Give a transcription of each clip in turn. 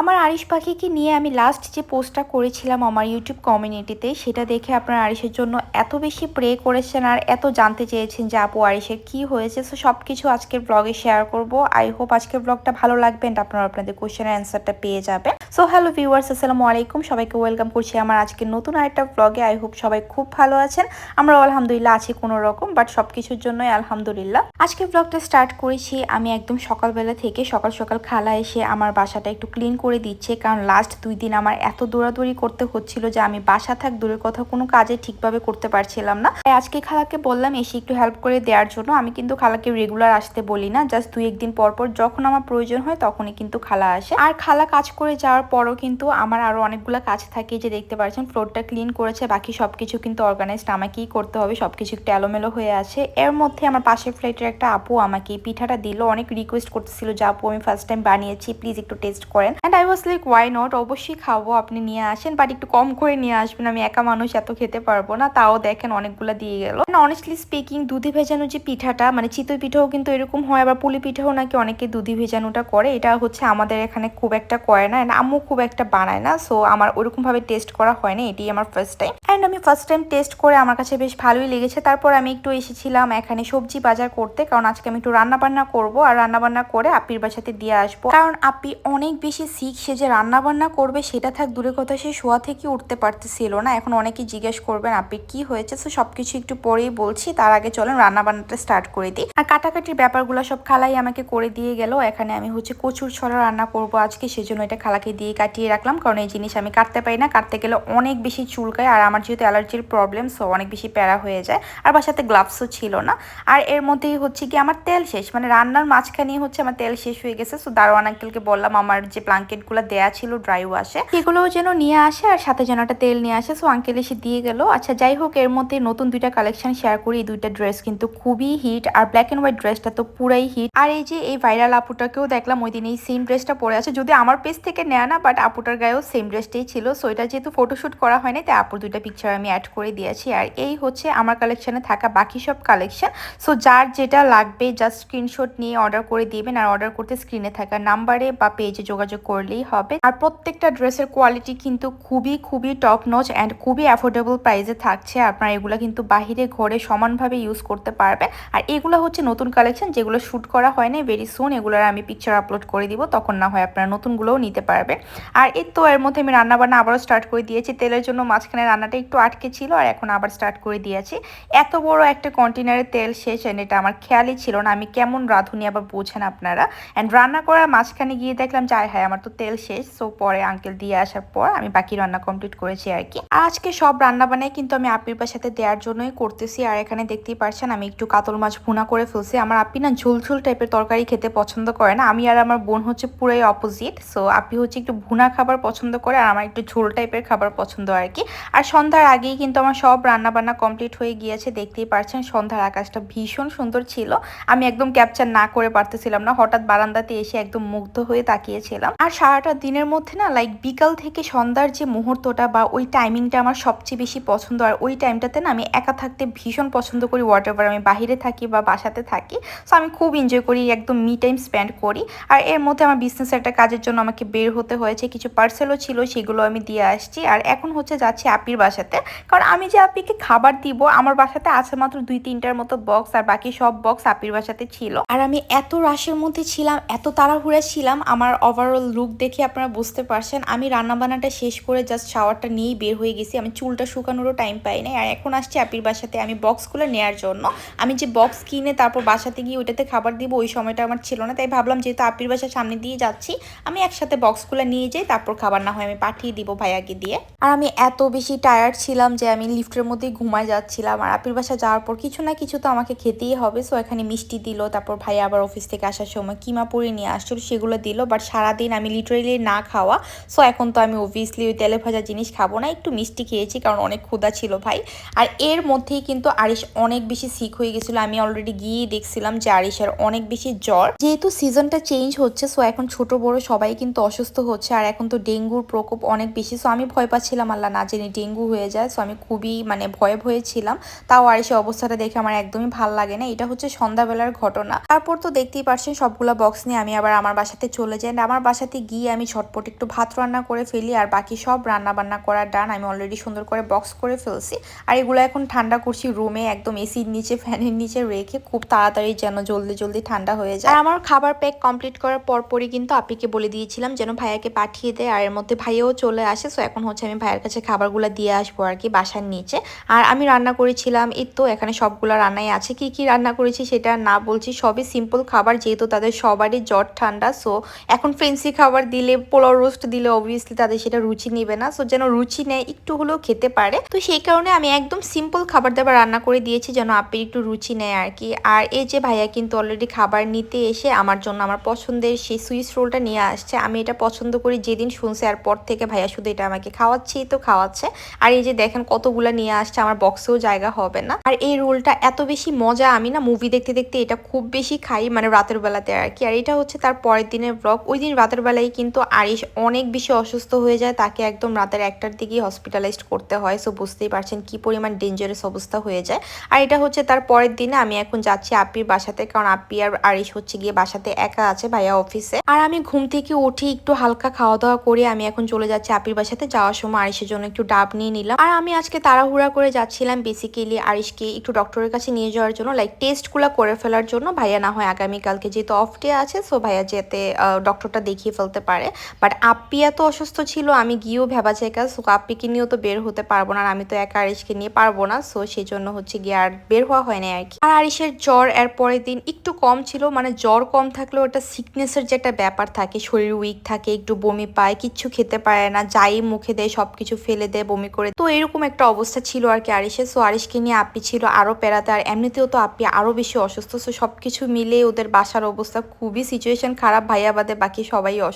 আমার আরিশ পাখিকে নিয়ে আমি লাস্ট যে পোস্টটা করেছিলাম আমার ইউটিউব কমিউনিটিতে সেটা দেখে আপনার আরিশের জন্য এত বেশি প্রে করেছেন আর এত জানতে চেয়েছেন যে, আপু, আরিশের কি হয়েছে? সো সব কিছু আজকের ব্লগে শেয়ার করব। আই হোপ আজকের ব্লগটা ভালো লাগবে and আপনারা আপনাদের কোশ্চেনের অ্যান্সারটা পেয়ে যাবে সো হ্যালো ভিউয়ার্স আসসালামু আলাইকুম। সবাইকে ওয়েলকাম করছি আমার আজকের নতুন আরেকটা ব্লগে আই হোপ সবাই খুব ভালো আছেন। আমরা আলহামদুলিল্লাহ আছি কোনো রকম বাট সব কিছুর জন্যই আলহামদুলিল্লাহ। আজকে ব্লগটা স্টার্ট করেছি আমি একদম সকালবেলা থেকে সকাল সকাল খালা এসে আমার বাসাটা একটু ক্লিন করে দিচ্ছে, কারণ লাস্ট দুই দিন আমার এত দৌড়াদৌড়ি করতে হচ্ছিল যে আমি বাসা থাক দূরের কথা কোনো কাজে ঠিকভাবে করতে পারছিলাম না। তাই আজকে খালাকে বললাম, এসে একটু হেল্প করে দেওয়ার জন্য। আমি কিন্তু খালাকে রেগুলার আসতে বলি না জাস্ট দুই একদিন পর পর যখন আমার প্রয়োজন হয় তখনই কিন্তু খালা আসে। আর খালা কাজ করে যাওয়ার পরও কিন্তু আমার আরও অনেকগুলো কাজ থাকে যে দেখতে পাচ্ছেন ফ্লোরটা ক্লিন করেছে, বাকি সব কিছু কিন্তু অর্গানাইজড আমাকেই করতে হবে সব কিছু একটু এলোমেলো হয়ে আছে। এর মধ্যে আমার পাশের ফ্লাইটের একটা আপু আমাকে পিঠাটা দিল, অনেক রিকোয়েস্ট করতেছিল যে, আপু আমি ফার্স্ট টাইম বানিয়েছি প্লিজ একটু টেস্ট করেন। And I was like why not অবশ্যই খাব, আপনি নিয়ে আসেন বাট একটু কম করে নিয়ে আসবেন, আমি একা মানুষ, এত খেতে পারব না, তাও দেখেন অনেকগুলো দিয়ে গেল। অনেস্টলি স্পিকিং দুধে ভেজানো যে পিঠাটা মানে চিতই পিঠাও কিন্তু এরকম হয়, আবার পুলি পিঠাও নাকি অনেকে দুধি ভেজানোটা করে, এটা হচ্ছে আমাদের এখানে খুব একটা করে না আম্মু খুব একটা বানায় না সো আমার ওরকম ভাবে টেস্ট করা হয় না এটি আমার ফার্স্ট টাইম অ্যান্ড আমি ফার্স্ট টাইম টেস্ট করে আমার কাছে বেশ ভালোই লেগেছে, তারপর আমি একটু এসেছিলাম এখানে সবজি বাজার করতে, কারণ আজকে আমি একটু রান্নাবান্না করব, আর রান্নাবান্না করে আপির বাসাতে দিয়ে আসব। কারণ আপি অনেক বেশি শিখ সে যে রান্না বান্না করবে, সেটা থাক দূরে কথা সে শোয়া থেকে উঠতে পারতেছিল না। এখন অনেকেই জিজ্ঞেস করবেন আপি কি হয়েছে? তো সবকিছু একটু পরেই বলছি। তার আগে চলেন রান্না বান্নাটা স্টার্ট করে দিই। আর কাটাকাটির ব্যাপারগুলো সব খালাই আমাকে করে দিয়ে গেল। এখানে আমি হচ্ছে কচুর ছড়া রান্না করব আজকে, সেজন্য এটা খালাকে দিয়ে কাটিয়ে রাখলাম। কারণ এই জিনিস আমি কাটতে পারি না। কাটতে গেলে অনেক বেশি চুলকায় আর আমার যেহেতু অ্যালার্জির প্রবলেম সো অনেক বেশি প্যারা হয়ে যায়। আর বাসাতে গ্লাভসও ছিল না। আর এর মধ্যেই হচ্ছে কি আমার তেল শেষ। মানে রান্নার মাঝখানেই হচ্ছে আমার তেল শেষ হয়ে গেছে। সো দারোয়ান আঙ্কেলকে বললাম, আমার যে ব্লাঙ্কেটগুলো দেয়া ছিল ড্রাই ওয়াশে। সেগুলোও যেন নিয়ে আসে আর সাথে যেন একটা তেল নিয়ে আসে। সো আঙ্কেল এসে দিয়ে গেল। আচ্ছা যাই হোক, এর মধ্যে নতুন দুইটা কালেকশন শেয়ার করি। এই দুইটা ড্রেস কিন্তু খুবই হিট আর ব্ল্যাক এন্ড হোয়াইট ড্রেসটা তো পুরাই হিট আর এই যে এই ভাইরাল আপুটাকেও দেখলাম, ওই দিন এই সেম ড্রেসটা পরে আছে। যদি আমার পেজ থেকে নেয় না বাট আপুটার গায়েও সেম ড্রেসটাই ছিল। সো এটা যেহেতু ফটোশুট করা হয়নি, তাই আপুর দুইটা পিকচার আমি অ্যাড করে দিয়েছি। আর এই হচ্ছে আমার কালেকশনে থাকা বাকি সব কালেকশন সো যার যেটা লাগবে জাস্ট স্ক্রিনশট নিয়ে অর্ডার করে দিবেন। আর অর্ডার করতে স্ক্রিনে থাকা নাম্বারে বা পেজে যোগাযোগ করলেই হবে। আর প্রত্যেকটা ড্রেসের কোয়ালিটি কিন্তু খুবই খুবই টপ নচ অ্যান্ড খুবই অ্যাফোর্ডেবল প্রাইসে থাকছে। আপনারা এগুলো কিন্তু বাহিরে, ঘরে সমানভাবে ইউজ করতে পারবে আর এগুলো হচ্ছে নতুন কালেকশন যেগুলো শ্যুট করা হয় না ভেরি সুন এগুলোর আমি পিকচার আপলোড করে দিব, তখন না হয় আপনারা নতুনগুলোও নিতে পারবে আর এই তো এর মধ্যে আমি রান্না বান্না আবারও স্টার্ট করে দিয়েছি। তেলের জন্য মাঝখানে রান্নাটা একটু আটকে ছিল আর এখন আবার স্টার্ট করে দিয়েছি। এত বড় একটা কন্টেনারে তেল শেষ এন্ড এটা আমার খেয়ালই ছিল না। আমি কেমন রাঁধুনি আবার বোঝেন আপনারা। অ্যান্ড রান্না করার মাঝখানে গিয়ে দেখলাম যে, আয় হায়, আমার তো তেল শেষ সো পরে আঙ্কেল দিয়ে আসার পর আমি বাকি রান্না কমপ্লিট করেছি আর কি। আজকে সব রান্না বানাই কিন্তু আমি আপির সাথে দেওয়ার জন্যই করতেছি আর এখানে দেখতেই পারছেন আমি একটু কাতল মাছ ভুনা করে ফেলছি। আমার আপি না ঝুলঝুল টাইপের তরকারি খেতে পছন্দ করে না, আমি আর আমার বোন হচ্ছে পুরাই অপোজিট সো আপি হচ্ছে একটু ভুনা খাবার পছন্দ করে আর আমার একটু ঝোল টাইপের খাবার পছন্দ আর কি। আর সন্ধ্যার আগেই কিন্তু আমার সব রান্না বান্না কমপ্লিট হয়ে গিয়েছে, দেখতেই পারছেন সন্ধ্যার আকাশটা ভীষণ সুন্দর ছিল। আমি একদম ক্যাপচার না করে পারতেছিলাম না, হঠাৎ বারান্দাতে এসে একদম মুগ্ধ হয়ে তাকিয়েছিলাম। আর সারাটা দিনের মধ্যে না লাইক বিকাল থেকে সন্ধ্যার যে মুহূর্তটা বা ওই টাইমিংটা আমার সবচেয়ে বেশি পছন্দ। আর ওই টাইমটাতে না, আমি একা থাকতে ভীষণ পছন্দ করি হোয়াট আমি বাহিরে থাকি বা বাসাতে থাকি। সো আমি খুব এনজয় করি, একদম মি টাইম স্পেন্ড করি। আর এর মধ্যে আমার বিজনেস একটা কাজের জন্য আমাকে বের হতে হয়েছে, কিছু পার্সেলও ছিল, সেগুলো আমি দিয়ে আসছি। আর এখন হচ্ছে যাচ্ছি আপির বাসাতে। কারণ আমি যে আপিকে খাবার দিব, আমার বাসাতে আছে মাত্র দুই তিনটার মতো বক্স আর বাকি সব বক্স আপির বাসাতে ছিল। আর আমি এত রাশের মধ্যে ছিলাম, এত তাড়াহুড়া ছিলাম, আমার ওভারঅল লুক দেখে আপনারা বুঝতে পারছেন। আমি রান্নাবান্নাটা শেষ করে জাস্ট শাওয়ারটা নিয়েই বের হয়ে গেছি। আমি চুলটা শুকানোরও টাইম পাই নাই। আর এখন আসছি আপির বাসাতে। আমি বক্সগুলো নেওয়ার জন্য। আমি যে বক্স কিনে তারপর বাসাতে গিয়ে ওইটাতে খাবার দিব, ওই সময়টা আমার ছিল না। তাই ভাবলাম যেহেতু আপির বাসার সামনে দিয়ে যাচ্ছি, আমি একসাথে বক্সগুলো নিয়ে যাই, তারপর খাবার না হয় আমি পাঠিয়ে দিব ভাইয়াকে দিয়ে। আর আমি এত বেশি টায়ার্ড ছিলাম যে আমি লিফটের মধ্যেই ঘুমায় যাচ্ছিলাম। আর আপির বাসা যাওয়ার পর কিছু না কিছু তো আমাকে খেতেই হবে। সো এখানে মিষ্টি দিল, তারপর ভাইয়া আবার অফিস থেকে আসার সময় কিমা পরে নিয়ে আসছিল, সেগুলো দিল। বাট সারাদিন আমি লিটারেলি না খাওয়া। সো এখন তো আমি অবভিয়াসলি ওই তেলে ভাজা জিনিস খাব না, একটু মিষ্টি খেয়েছি কারণ অনেক ক্ষুদা ছিল ভাই। আর এর মধ্যেই কিন্তু আরিশ অনেক বেশি সিক হয়ে গেছিল। আমি অলরেডি গিয়ে দেখছিলাম যে আরিশের অনেক বেশি জ্বর। যেহেতু সিজনটা চেঞ্জ হচ্ছে সো এখন ছোট বড় সবাই কিন্তু অসুস্থ হচ্ছে। আর এখন তো ডেঙ্গুর প্রকোপ অনেক বেশি সো আমি ভয় পাচ্ছিলাম আল্লাহ না জেনে ডেঙ্গু হয়ে যায়। সো আমি খুবই মানে ভয়ে ভয়ে ছিলাম। তাও আরিশের অবস্থাটা দেখে আমার একদমই ভালো লাগে না। এটা হচ্ছে সন্ধ্যাবেলার ঘটনা। তারপর তো দেখতেই পারছেন, সবগুলা বক্স নিয়ে আমি আবার আমার বাসাতে চলে যাই। আমার বাসাতে গিয়ে আমি ঝটপট একটু ভাত রান্না করে ফেলি আর বাকি সব রান্না বান্না করা ডান আমি অলরেডি সুন্দর করে বক্স করে ফেলছি। আর এগুলো এখন ঠান্ডা করছি রুমে একদম এসির নিচে ফ্যানের নিচে রেখে খুব তাড়াতাড়ি যেন জলদি জলদি ঠান্ডা হয়ে যায়। আর আমার খাবার প্যাক কমপ্লিট করার পরপরই কিন্তু আপিকে বলে দিয়েছিলাম যেন ভাইয়াকে পাঠিয়ে দেয়, আর এর মধ্যে ভাইয়াও চলে আসে সো এখন হচ্ছে আমি ভাইয়ের কাছে খাবারগুলো দিয়ে আসব আর কি বাসার নিচে। আর আমি রান্না করেছিলাম, এই তো এখানে সবগুলো রান্নাই আছে, কি কি রান্না করেছি সেটা না বলছি, সবই সিম্পল খাবার, যেহেতু তাদের সবারই জ্বর ঠান্ডা সো এখন ফ্রেন্সি খাবার দিলে, পোলাও রোস্ট দিলে অবভিয়াসলি তাদের সেটা রুচি নেবে না। সো যেন রুচি নেয়, একটু হলেও খেতে পারে। তো সেই কারণে আমি একদম সিম্পল খাবার দাবার রান্না করে দিয়েছি যেন আপনি একটু রুচি নেয় আর কি। আর এই যে ভাইয়া কিন্তু অলরেডি খাবার নিতে এসে আমার জন্য আমার পছন্দের সেই সুইস রোলটা নিয়ে আসছে। আমি এটা পছন্দ করি যেদিন শুনছে আর পর থেকে ভাইয়া শুধু এটা আমাকে খাওয়াচ্ছেই তো খাওয়াচ্ছে। আর এই যে দেখেন কতগুলা নিয়ে আসছে, আমার বক্সেও জায়গা হবে না। আর এই রোলটা এত বেশি মজা, আমি না মুভি দেখতে দেখতে এটা খুব বেশি খাই মানে রাতের বেলাতে আর কি। আর এটা হচ্ছে তার পরের দিনের ব্লগ ওই দিন রাতের বেলায় কিন্তু আরিশ অনেক বেশি অসুস্থ হয়ে যায়, তাকে একদম রাতের একটার দিকেই হসপিটালাইজড করতে হয়। সো বুঝতেই পারছেন কি পরিমাণ ডেঞ্জারাস অবস্থা হয়ে যায়। আর এটা হচ্ছে তার পরের দিনে, আমি এখন যাচ্ছি আপির বাসাতে, কারণ আপি আর আরিশ হচ্ছে গিয়ে বাসাতে একা আছে ভাইয়া অফিসে আর আমি ঘুম থেকে উঠি একটু হালকা খাওয়া দাওয়া করে আমি এখন চলে যাচ্ছি আপির বাসাতে। যাওয়ার সময় আরিশের জন্য একটু ডাব নিয়ে নিলাম। আর আমি আজকে তাড়াহুড়া করে যাচ্ছিলাম বেসিক্যালি আরিশকে একটু ডক্টরের কাছে নিয়ে যাওয়ার জন্য লাইক টেস্টগুলো করে ফেলার জন্য। ভাইয়া না হয় আগামীকালকে যেহেতু অফ ডে আছে সো ভাইয়া যেতে ডক্টরটা দেখিয়ে ফেলতে পারে বাট আপ্পি এত অসুস্থ ছিল, আমি গিয়েও ভেবা চেকা সো আপ্পিকে নিয়েও তো বের হতে পারব না, আর আমি তো একা আরিশকে নিয়ে পারব না সো সেই জন্য হচ্ছে গিয়ে আর বের হওয়া হয় না আর কি আর আরিশের জ্বর এর পরের দিন একটু কম ছিল মানে জ্বর কম থাকলেও ওটা সিকনেসের যে একটা ব্যাপার থাকে, শরীর উইক থাকে, একটু বমি পায়, কিচ্ছু খেতে পারে না, যাই মুখে দেয়, সবকিছু ফেলে দেয়, বমি করে, তো এরকম একটা অবস্থা ছিল আর কি আরিশের সো আরিশকে নিয়ে আপ্পি ছিল আরও পেরাতে আর এমনিতেও তো আপ্পি আরও বেশি অসুস্থ সো সবকিছু মিলে ওদের বাসার অবস্থা খুবই সিচুয়েশন খারাপ, ভাইয়া বাদে বাকি সবাই অসুস্থ।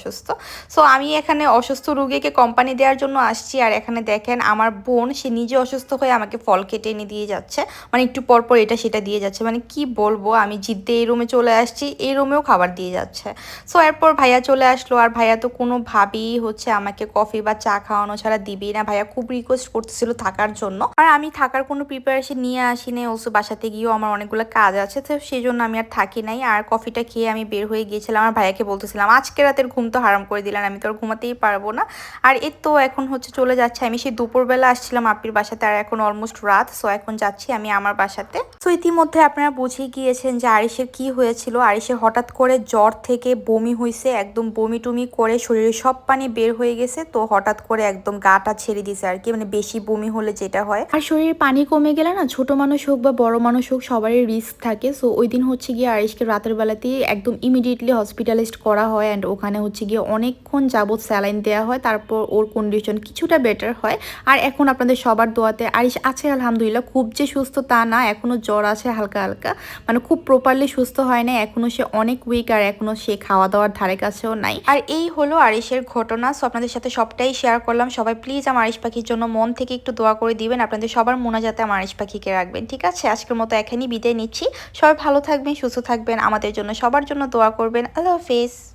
সো আমি এখানে অসুস্থ রুগীকে কোম্পানি দেওয়ার জন্য আসছি আর এখানে দেখেন আমার বোন, সে নিজে অসুস্থ হয়ে আমাকে ফল কেটে এনে দিয়ে যাচ্ছে। মানে একটু পর পর এটা সেটা দিয়ে যাচ্ছে। মানে কি বলব, আমি জিদ্দে এই রুমে চলে আসছি, এই রুমেও খাবার দিয়ে যাচ্ছে। সো এরপর ভাইয়া চলে আসলো আর ভাইয়া তো কোনোভাবেই হচ্ছে আমাকে কফি বা চা খাওয়ানো ছাড়া দিবেই না। ভাইয়া খুব রিকোয়েস্ট করতেছিল থাকার জন্য। আর আমি থাকার কোনো প্রিপারেশন নিয়ে আসি আসিনি। ওসু বাসাতে গিয়েও আমার অনেকগুলো কাজ আছে, তো সেই জন্য আমি আর থাকি নাই। আর কফিটা খেয়ে আমি বের হয়ে গিয়েছিলাম। আমার ভাইয়াকে বলতেছিলাম, আজকে রাতের ঘুম তো হারাম করে দিলেন, আমি তো আর ঘুমাতেই পারব না। আর এর তো এখন হচ্ছে চলে যাচ্ছে, আমি সেই দুপুরবেলা আসছিলাম আপির বাসাতে, আর এখন অলমোস্ট রাত সো এখন যাচ্ছি আমি আমার বাসাতে। সো ইতিমধ্যে আপনারা বুঝে গিয়েছেন যে আরিসের কি হয়েছিল। আরিসের হঠাৎ করে জ্বর থেকে বমি হয়েছে একদম বমি টুমি করে শরীরে সব পানি বের হয়ে গেছে, তো হঠাৎ করে একদম গাটা ছেড়ে দিছে আর কি মানে বেশি বমি হলে যেটা হয়। আর শরীরের পানি কমে গেলে না, ছোট মানুষ হোক বা বড় মানুষ হোক, সবারই রিস্ক থাকে। সো ওই দিন হচ্ছে গিয়ে আরিসকে রাতের বেলাতেই একদম ইমিডিয়েটলি হসপিটালাইজড করা হয় অ্যান্ড ওখানে হচ্ছে গিয়ে অনেকক্ষণ যাবৎ স্যালাইন দেওয়া হয়, তারপর ওর কন্ডিশন কিছুটা বেটার হয়। আর এখন আপনাদের সবার দোয়াতে আরিস আছে আলহামদুলিল্লাহ, খুব যে সুস্থ তা না এখনও জ্বর আছে হালকা হালকা। মানে খুব প্রপারলি সুস্থ হয় না এখনও সে অনেক উইক আর এখনও সে খাওয়া দাওয়ার ধারে কাছেও নাই। আর এই হলো আরিসের ঘটনা সো আপনাদের সাথে সবটাই শেয়ার করলাম। সবাই প্লিজ আমার আরিস পাখির জন্য মন থেকে একটু দোয়া করে দিবেন, আপনাদের সবার মনে যাতে আমার আরিস পাখিকে রাখবেন, ঠিক আছে? আজকের মতো এখানেই বিদায় নিচ্ছি। সবাই ভালো থাকবেন, সুস্থ থাকবেন, আমাদের জন্য সবার জন্য দোয়া করবেন। আল্লাহ হাফেজ।